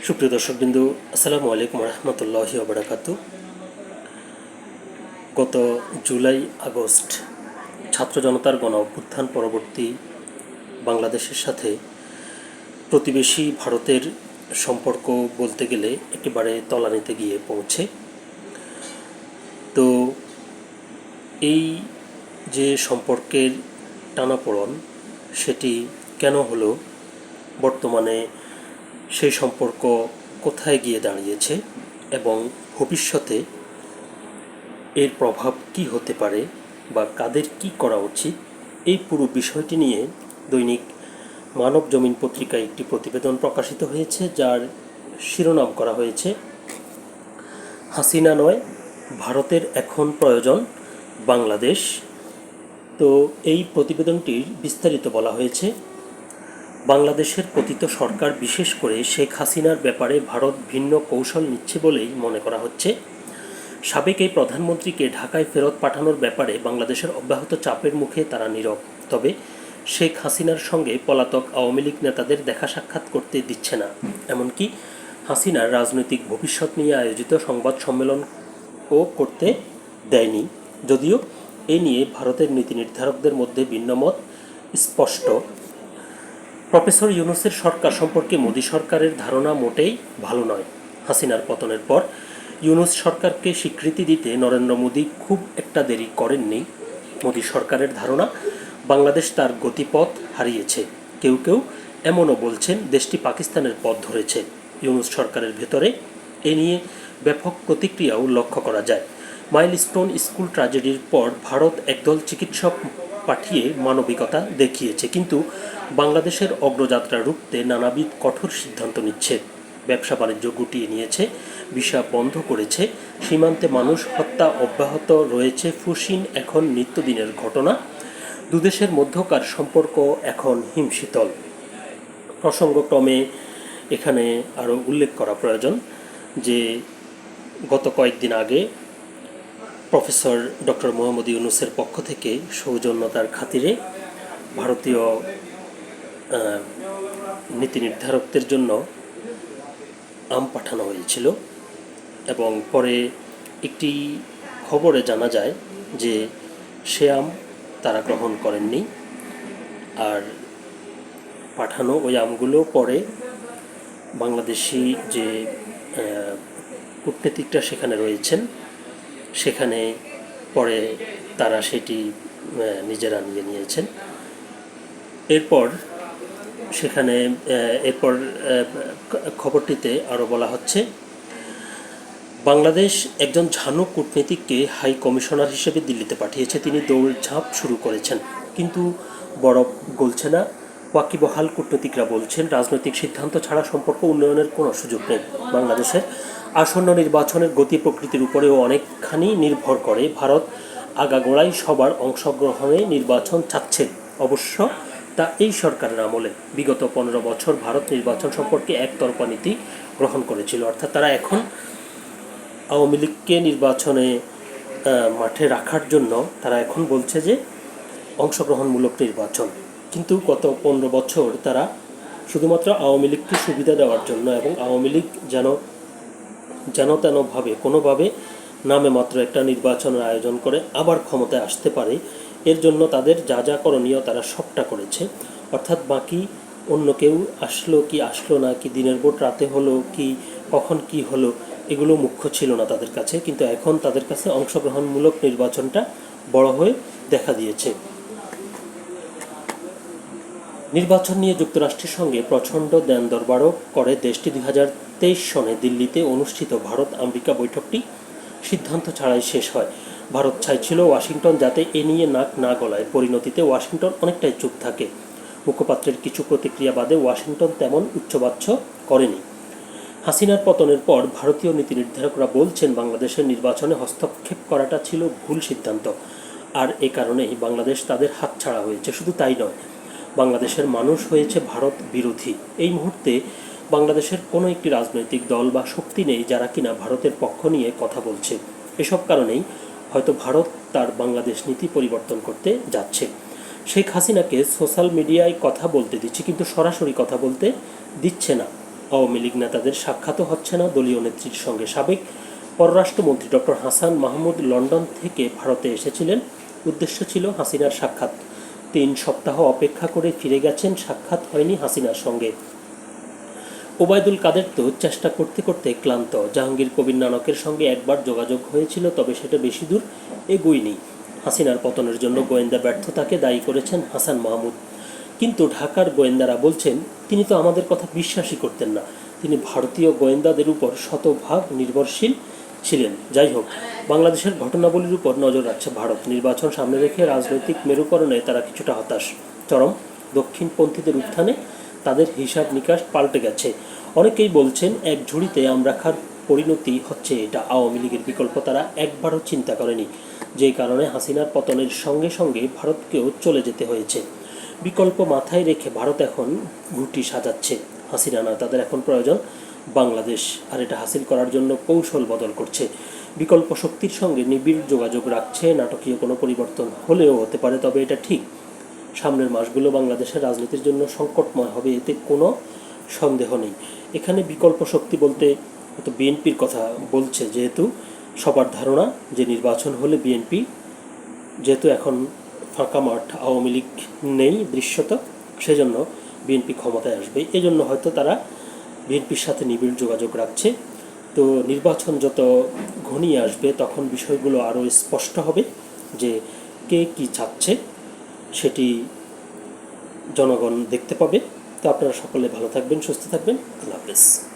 সুপ্রিয় দর্শকবিন্দু, আসসালামু আলাইকুম রহমতুল্লাহি ওবরাকাত গত জুলাই আগস্ট ছাত্র জনতার গণ অভ্যুত্থান পরবর্তী বাংলাদেশের সাথে প্রতিবেশী ভারতের সম্পর্ক বলতে গেলে একেবারে তলানিতে গিয়ে পৌঁছে। তো এই যে সম্পর্কের টানাপোড়ন, সেটি কেন হলো, বর্তমানে সেই সম্পর্ক কোথায় গিয়ে দাঁড়িয়েছে এবং ভবিষ্যতে এর প্রভাব কি হতে পারে বা কাদের কি করা উচিত, এই পুরো বিষয়টি নিয়ে দৈনিক মানব জমিন পত্রিকায় একটি প্রতিবেদন প্রকাশিত হয়েছে, যার শিরোনাম করা হয়েছে, হাসিনা নয়, ভারতের এখন প্রয়োজন বাংলাদেশ। তো এই প্রতিবেদনটির বিস্তারিত বলা হয়েছে বাংলাদেশের পতিত সরকার বিশেষ করে শেখ হাসিনার ব্যাপারে ভারত ভিন্ন কৌশল নিচ্ছে বলেই মনে করা হচ্ছে। সাবেক এই প্রধানমন্ত্রীকে ঢাকায় ফেরত পাঠানোর ব্যাপারে বাংলাদেশের অব্যাহত চাপের মুখে তারা নীরব। তবে শেখ হাসিনার সঙ্গে পলাতক আওয়ামী লীগ নেতাদের দেখা সাক্ষাৎ করতে দিচ্ছে না। এমনকি হাসিনার রাজনৈতিক ভবিষ্যৎ নিয়ে আয়োজিত সংবাদ সম্মেলনও করতে দেয়নি। যদিও এ নিয়ে ভারতের নীতি নির্ধারকদের মধ্যে ভিন্নমত স্পষ্ট। প্রফেসর ইউনুসের সরকার সম্পর্কে মোদী সরকারের ধারণা মোটেই ভালো নয়। হাসিনার পতনের পর ইউনুস সরকারকে স্বীকৃতি দিতে নরেন্দ্র মোদী খুব একটা দেরি করেননি। মোদী সরকারের ধারণা, বাংলাদেশ তার গতিপথ হারিয়েছে। কেউ কেউ এমনও বলছেন, দেশটি পাকিস্তানের পথ ধরেছে। ইউনুস সরকারের ভেতরে এ নিয়ে ব্যাপক প্রতিক্রিয়াও লক্ষ্য করা যায়। মাইলস্টোন স্কুল ট্র্যাজেডির পর ভারত একদল চিকিৎসক পাঠিয়ে মানবিকতা দেখিয়েছে, কিন্তু বাংলাদেশের অগ্রযাত্রা রুখতে নানাবিধ কঠোর সিদ্ধান্ত নিচ্ছে। ব্যবসা বাণিজ্য গুটিয়ে নিয়েছে, ভিসা বন্ধ করেছে, সীমান্তে মানুষ হত্যা অব্যাহত রয়েছে, ফুসিন এখন নিত্যদিনের ঘটনা। দুদেশের মধ্যকার সম্পর্ক এখন হিমশীতল। প্রসঙ্গক্রমে এখানে আরও উল্লেখ করা প্রয়োজন যে, গত কয়েকদিন আগে প্রফেসর ডক্টর মোহাম্মদ ইউনুসের পক্ষ থেকে সৌজন্যতার খাতিরে ভারতীয় নীতি নির্ধারকদের জন্য আম পাঠানো হয়েছিল এবং পরে একটি খবরে জানা যায় যে সে আম তারা গ্রহণ করেননি আর পাঠানো ওই আমগুলো পরে বাংলাদেশি যে কূটনীতিকরা সেখানে রয়েছেন সেখানে পরে তারা সেটি নিজেরা নিয়ে নিয়েছেন। এরপর সেখানে এরপর খবরটিতে আরও বলা হচ্ছে, বাংলাদেশ একজন ঝানু কূটনীতিককে হাই কমিশনার হিসেবে দিল্লিতে পাঠিয়েছে। তিনি দৌড়ঝাঁপ শুরু করেছেন। কিন্তু বরফ গলছে না। ওয়াকিবহাল কূটনীতিকরা বলছেন, রাজনৈতিক সিদ্ধান্ত ছাড়া সম্পর্ক উন্নয়নের কোনো সুযোগ নেই। বাংলাদেশের আসন্ন নির্বাচনের গতি প্রকৃতির উপরেও অনেকখানি নির্ভর করে। ভারত আগাগোড়াই সবার অংশগ্রহণে নির্বাচন চাচ্ছে। অবশ্য তা এই সরকারের আমলে। বিগত পনেরো বছর ভারত নির্বাচন সম্পর্কে একতরফা নীতি গ্রহণ করেছিল। অর্থাৎ তারা এখন আওয়ামী লীগকে নির্বাচনে মাঠে রাখার জন্য তারা এখন বলছে যে অংশগ্রহণমূলক নির্বাচন। কিন্তু গত পনেরো বছর তারা শুধুমাত্র আওয়ামী লীগকে সুবিধা দেওয়ার জন্য এবং আওয়ামী লীগ যেন যেন তেনভাবে কোনোভাবে নামে মাত্র একটা নির্বাচনের আয়োজন করে, আবার ক্ষমতায় আসতে পারে। এর জন্য তাদের যা যা করণীয় তারা সবটা করেছে। অর্থাৎ বাকি অন্য কেউ আসলো কি আসলো না, কি দিনের ভোট, রাতে হলো কি, কখন কি হলো, এগুলো মুখ্য ছিল না তাদের কাছে। কিন্তু এখন তাদের কাছে অংশগ্রহণমূলক নির্বাচনটা বড় হয়ে দেখা দিয়েছে। নির্বাচন নিয়ে যুক্তরাষ্ট্রের সঙ্গে প্রচণ্ড দেন দরবারও করে দেশটি দুই হাজার তেইশ সনে দিল্লিতে অনুষ্ঠিত ভারত আমেরিকা বৈঠকটি। সিদ্ধান্ত ছাড়াই শেষ হয়। ভারত চাইছিল ওয়াশিংটন যাতে এ নিয়ে নাক না গলায়। পরিণতিতে ওয়াশিংটন অনেকটাই চুপ থাকে। মুখপাত্রের কিছু প্রতিক্রিয়া বাদে ওয়াশিংটন তেমন উচ্চবাচ্য করেনি। হাসিনার পতনের পর ভারতীয় নীতি নির্ধারকরা বলছেন, বাংলাদেশের নির্বাচনে হস্তক্ষেপ করাটা ছিল ভুল সিদ্ধান্ত। আর এ কারণেই বাংলাদেশ তাদের হাতছাড়া হয়েছে। শুধু তাই নয় বাংলাদেশের মানুষ হয়েছে ভারত বিরোধী। এই মুহূর্তে বাংলাদেশের কোনো একটি রাজনৈতিক দল বা শক্তি নেই যারা কিনা ভারতের পক্ষ নিয়ে কথা বলছে। এসব কারণেই হয়তো ভারত তার বাংলাদেশ নীতি পরিবর্তন করতে যাচ্ছে। শেখ হাসিনাকে সোশ্যাল মিডিয়ায় কথা বলতে দিচ্ছে কিন্তু সরাসরি কথা বলতে দিচ্ছে না। আওয়ামী লীগ নেতাদের সাক্ষাৎও হচ্ছে না। দলীয় নেত্রীর সঙ্গে সাবেক পররাষ্ট্রমন্ত্রী ডক্টর হাসান মাহমুদ লন্ডন থেকে ভারতে এসেছিলেন। উদ্দেশ্য ছিল হাসিনার সাক্ষাৎ। তিন সপ্তাহ অপেক্ষা করে ফিরে গেছেন সাক্ষাৎ হয়নি হাসিনার সঙ্গে। ওবায়দুল কাদের তো চেষ্টা করতে করতে ক্লান্ত। জাহাঙ্গীর কবির নানকের সঙ্গে একবার যোগাযোগ হয়েছিল, তবে সেটা বেশি দূর এগোয়নি হাসিনার পতনের জন্য গোয়েন্দা ব্যর্থতাকে দায়ী করেছেন হাসান মাহমুদ। কিন্তু ঢাকার গোয়েন্দারা বলছেন, তিনি তো আমাদের কথা বিশ্বাসই করতেন না। তিনি ভারতীয় গোয়েন্দাদের উপর শতভাগ নির্ভরশীল। ছিলেন। যাই হোক, বাংলাদেশের ঘটনাবলীর উপর নজর রাখছে ভারত। নির্বাচন সামনে রেখে রাজনৈতিক মেরুকরণে তারা কিছুটা হতাশ। চরম দক্ষিণপন্থীদের উত্থানে তাদের হিসাব নিকাশ পাল্টে গেছে। অনেকেই বলছেন, এক ঝুড়িতে আম রাখার পরিণতি হচ্ছে এটা। আওয়ামী লীগের বিকল্প তারা একবারও চিন্তা করেনি। যেই কারণে হাসিনার পতনের সঙ্গে সঙ্গে ভারতকেও চলে যেতে হয়েছে। বিকল্প মাথায় রেখে ভারত এখন ঘুটি সাজাচ্ছে। হাসিনা নয় তাদের এখন প্রয়োজন। বাংলাদেশ আর এটা হাসিল করার জন্য কৌশল বদল করছে। বিকল্প শক্তির সঙ্গে নিবিড় যোগাযোগ রাখছে, নাটকীয় কোনো পরিবর্তন হলেও হতে পারে, তবে এটা ঠিক। সামনের মাসগুলো বাংলাদেশের রাজনীতির জন্য সংকটময় হবে, এতে কোনো সন্দেহ নেই। এখানে বিকল্প শক্তি বলতে হয়তো বিএনপির কথা বলছে, যেহেতু সবার ধারণা যে নির্বাচন হলে বিএনপি, যেহেতু এখন ফাঁকা মাঠ, আওয়ামী লীগ নেই দৃশ্যত, সেজন্য বিএনপি ক্ষমতায় আসবে। এই জন্য হয়তো তারা বিএনপির সাথে নিবিড় যোগাযোগ রাখছে। তো নির্বাচন যত ঘনিয়ে আসবে, তখন বিষয়গুলো আরও স্পষ্ট হবে যে কে কি চাচ্ছে, সেটি জনগণ দেখতে পাবে। তো আপনারা সকলে ভালো থাকবেন, সুস্থ থাকবেন। আল্লাহ হাফেজ।